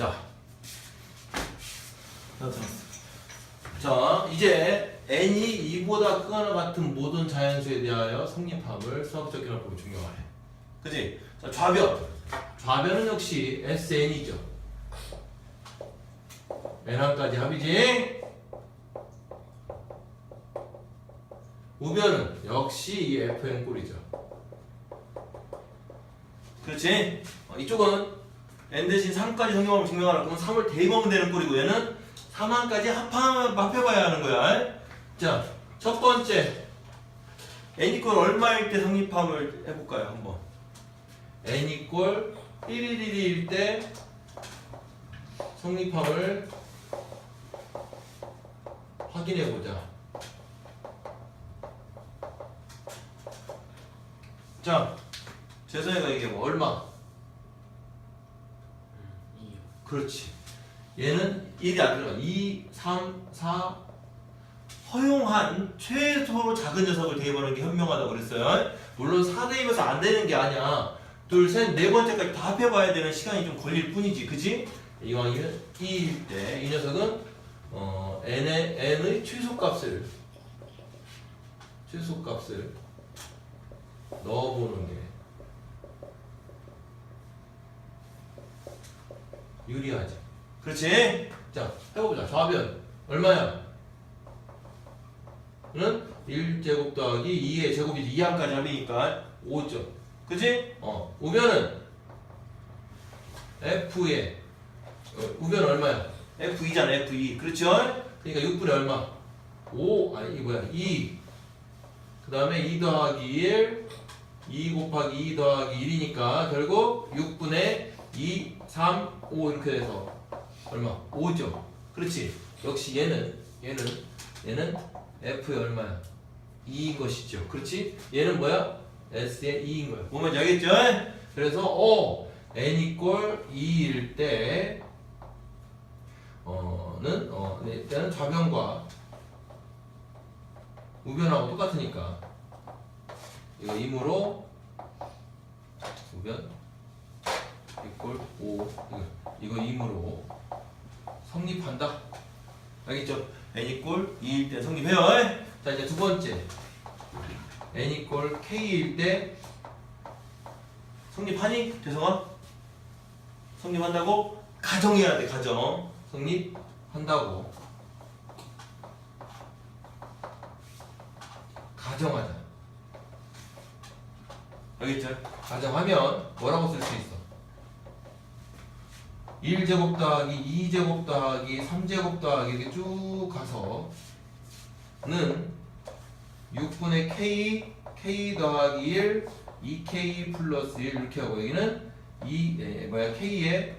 자. 자, 이제 n이 2보다 크거나 같은 모든 자연수에 대하여 성립함을 수학적 기록법이 중요하네. 그지? 자, 좌변. 좌변은 역시 SN이죠. n1까지 합이지? 우변은 역시 이 FN 꼴이죠. 그렇지? 어, 이쪽은 n 대신 3까지 성립함을 증명하라. 그럼 3을 대입하면 되는 꼴이고 얘는 3항까지 합하, 합해봐야 하는 거야. 자, 첫 번째 n 이퀄 얼마일 때 성립함을 해볼까요? 한번. n 이퀄 111일 때 성립함을 확인해 보자. 자, 재성이가 얘기해 봐. 얼마? 그렇지. 얘는 1이 안 들어가. 2, 3, 4 허용한 최소로 작은 녀석을 대입하는 게 현명하다고 그랬어요. 물론 4 대입해서 안 되는 게 아니야. 둘, 셋, 네 번째까지 다 합해봐야 되는 시간이 좀 걸릴 뿐이지. 그지? 이왕이면 2일 때 이 녀석은 어, n의, n의 최소값을 최소값을 넣어보는 게 유리하지. 그렇지? 자, 해보자. 좌변. 얼마야? 는 1제곱 더하기 2의 제곱이 2항까지 합이니까 5점. 그지? 어. 우변은 F의 어, 우변은 얼마야? F2잖아, F2. 그렇죠? 그러니까 6분의 얼마? 5, 아니, 이게 뭐야? 2. 그 다음에 2 더하기 1, 2 곱하기 2 더하기 1이니까 결국 6분의 2, 3, 5 이렇게 돼서 얼마? 5죠. 그렇지. 역시 얘는 얘는 얘는 F의 얼마야? 2인 것이죠. 그렇지? 얘는 뭐야? S의 2인 거야. 보면 알겠죠? 그래서 어 n 이꼴 2일 때 어는 어 네, 때는 좌변과 우변하고 똑같으니까 이거 임으로 우변 이꼴 5 이거, 이거 임으로 성립한다. 알겠죠? n 이꼴 2일 때 성립해요. 자 이제 두 번째 n 이꼴 k일 때 성립하니? 재성아? 성립한다고? 가정해야 돼 가정 성립한다고 가정하자 알겠죠? 가정하면 뭐라고 쓸 수 있어? 1제곱 더하기 2제곱 더하기 3제곱 더하기 이렇게 쭉 가서 는 6분의 k k 더하기 1 2k 플러스 1 이렇게 하고 여기는 2 에, 뭐야 k의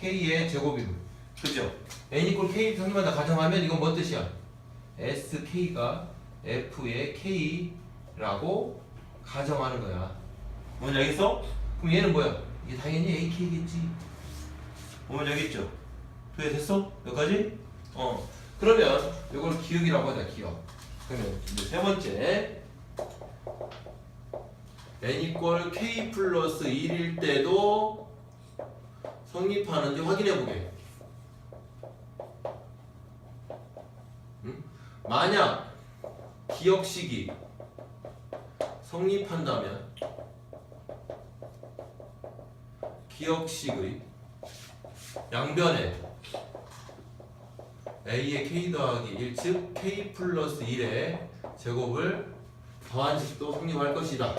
k의 제곱이고 그죠? n 이꼴 k 성립한다 가정하면 이건 뭔 뜻이야? sk가 f의 k라고 가정하는 거야 뭔지 알겠어? 그럼 얘는 뭐야? 이게 당연히 ak겠지 뭔지 알겠죠? 그게 됐어? 여기까지? 어 그러면 이걸 기억이라고 하자 기억 그러면 이제 세 번째 n 이꼴 k 플러스 1일 때도 성립하는지 확인해 보게 음? 만약 기억식이 성립한다면 기억식의 양변에 a의 k 더하기 1, 즉 k 플러스 1의 제곱을 더한 식도 성립할 것이다.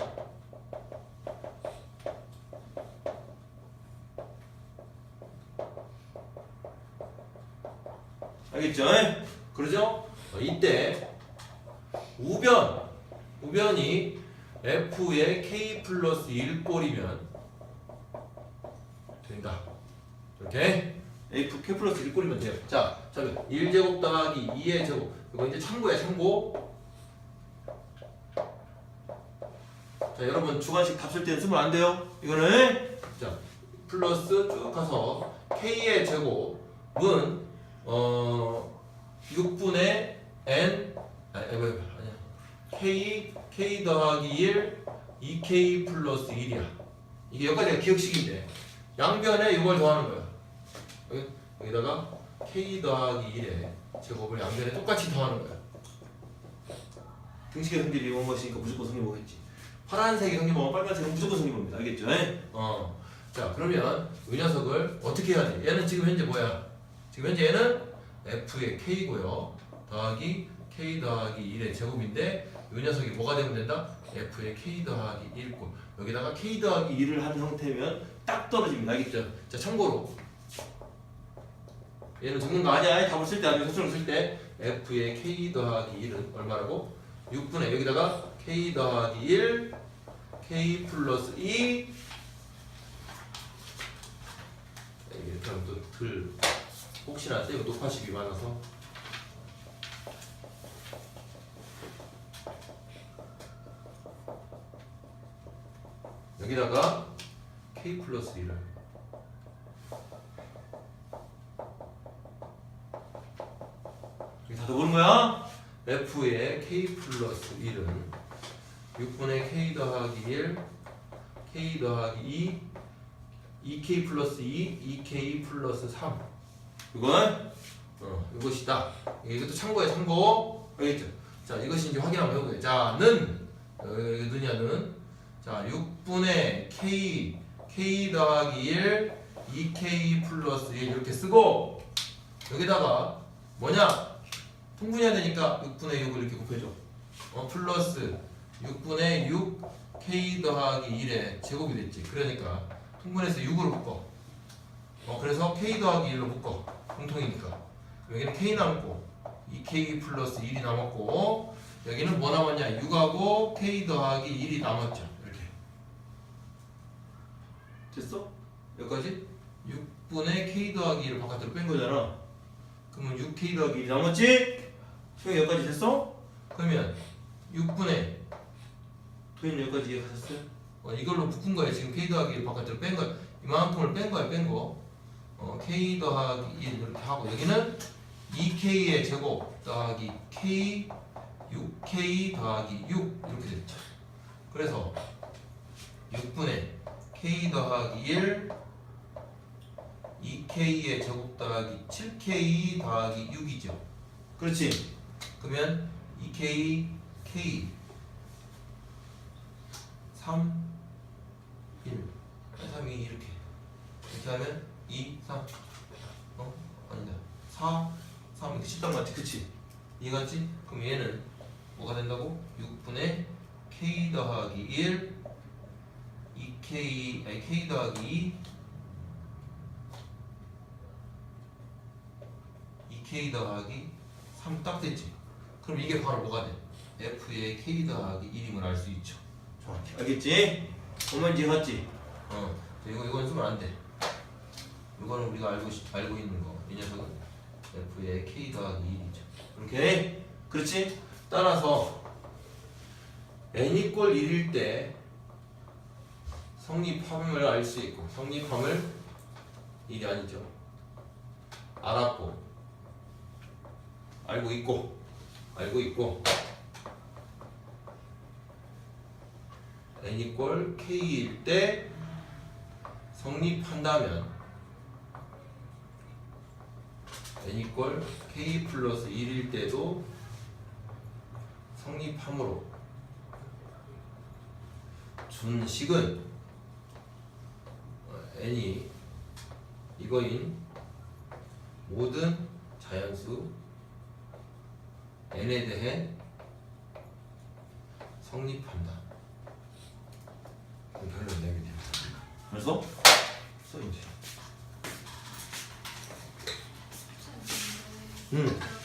알겠죠? 그러죠? 어, 이때 우변 우변이 f의 k 플러스 1꼴이면 된다. 이렇게 f k 플러스 1 꼴이면 돼요. 자, 자 1제곱 더하기 2의 제곱 이거 이제 참고야 참고. 자 여러분 주관식 답 쓸 때는 쓰면 안 돼요. 이거는 자 플러스 쭉 가서 k의 제곱은 어 6분의 n 아니 아니 아니 k k 더하기 1 2k 플러스 1이야. 이게 여기까지가 기억식인데 양변에 이걸 더하는 거야. 여기, 여기다가 k 더하기 1의 제곱을 양변에 똑같이 더하는 거야. 등식의 성질이 이런 것이니까 무조건 성립하겠지. 파란색이 성립하면 빨간색은 무조건 성립합니다. 알겠죠? 예? 어. 자, 그러면 이 녀석을 어떻게 해야 돼? 얘는 지금 현재 뭐야? 지금 현재 얘는 f의 k고요. 더하기 k 더하기 1의 제곱인데 이 녀석이 뭐가 되면 된다? f의 k 더하기 1고 여기다가 k 더하기 1 일을 한 형태면 딱 떨어집니다. 알겠죠? 자, 자 참고로 얘는 적는 거 아니야. 답을 쓸 때 아니면 소수를 쓸 때. f의 k 더하기 1은 얼마라고? 6분의 여기다가 k 더하기 1 k 플러스 2 이렇게 하면 또들. 혹시나 떼고 녹화식이 많아서. 여기다가 k 플러스 1을 이게 다 더보는 거야? F의 k 플러스 1은 6분의 k 더하기 1 k 더하기 2 2k 플러스 2 2k 플러스 3 이건 어, 이것이다. 이것도 참고야 참고. 알겠죠? 자 이것이 이제 확인 한번 해보세요. 자는 여기 느냐 는 자 6분의 k k 더하기 1 2k 플러스 1 이렇게 쓰고 여기다가 뭐냐 통분해야 되니까 6분의 6을 이렇게 곱해줘. 어 플러스 6분의 6 k 더하기 1의 제곱이 됐지. 그러니까 통분해서 6으로 묶어. 어 그래서 k 더하기 1로 묶어. 공통이니까. 여기는 k 남고 2k 플러스 1이 남았고 여기는 뭐 남았냐? 6하고 k 더하기 1이 남았죠. 이렇게. 됐어? 여기까지? 6분의 k 더하기 1을 바깥으로 뺀 거잖아. 그러면 6k 더하기 1이 이 나머지 수영 여기까지 됐어? 그러면 6분의 도현 여기까지 이해하셨어요? 어, 이걸로 묶은 거야 지금 k 더하기 1 바깥으로 뺀 거야 이만큼을 뺀 거야 뺀거 어, k 더하기 1 이렇게 하고 여기는 2k의 제곱 더하기 k 6k 더하기 6 이렇게 됐죠 그래서 6분의 k 더하기 1 2k의 제곱 더하기 7k 더하기 6이죠 그렇지. 그러면 2k k 3 1 3이 이렇게. 이렇게 하면 2 3 어? 아니다. 4 3 이렇게 쉽단 맞지? 그치? 이해갔지? 그럼 얘는 뭐가 된다고? 6분의 k 더하기 1 2k 아니 k 더하기 2 2k 더하기 3 딱 됐지 그럼 이게 바로 뭐가 돼? f의 k 더하기 1임을 알 수 있죠 정확히. 알겠지? 이제 이해갔지? 어, 이거 이건 쓰면 안 돼. 이거는 우리가 알고 싶- 알고 있는 거. 이 녀석은 f의 k 더하기 1이죠. 오케이. 그렇지? 따라서 n이 꼴 1일 때 성립함을 알 수 있고 성립함을 1이 아니죠. 알았고 알고 있고 알고 있고. N이 꼴 k일 때 성립한다면 n 이꼴 k 플러스 1일 때도 성립함으로 준 식은 어, n이 이거인 모든 자연수 n에 대해 성립한다. 그럼 결론 내게 됩니다. 알았어? 써 이제. 응.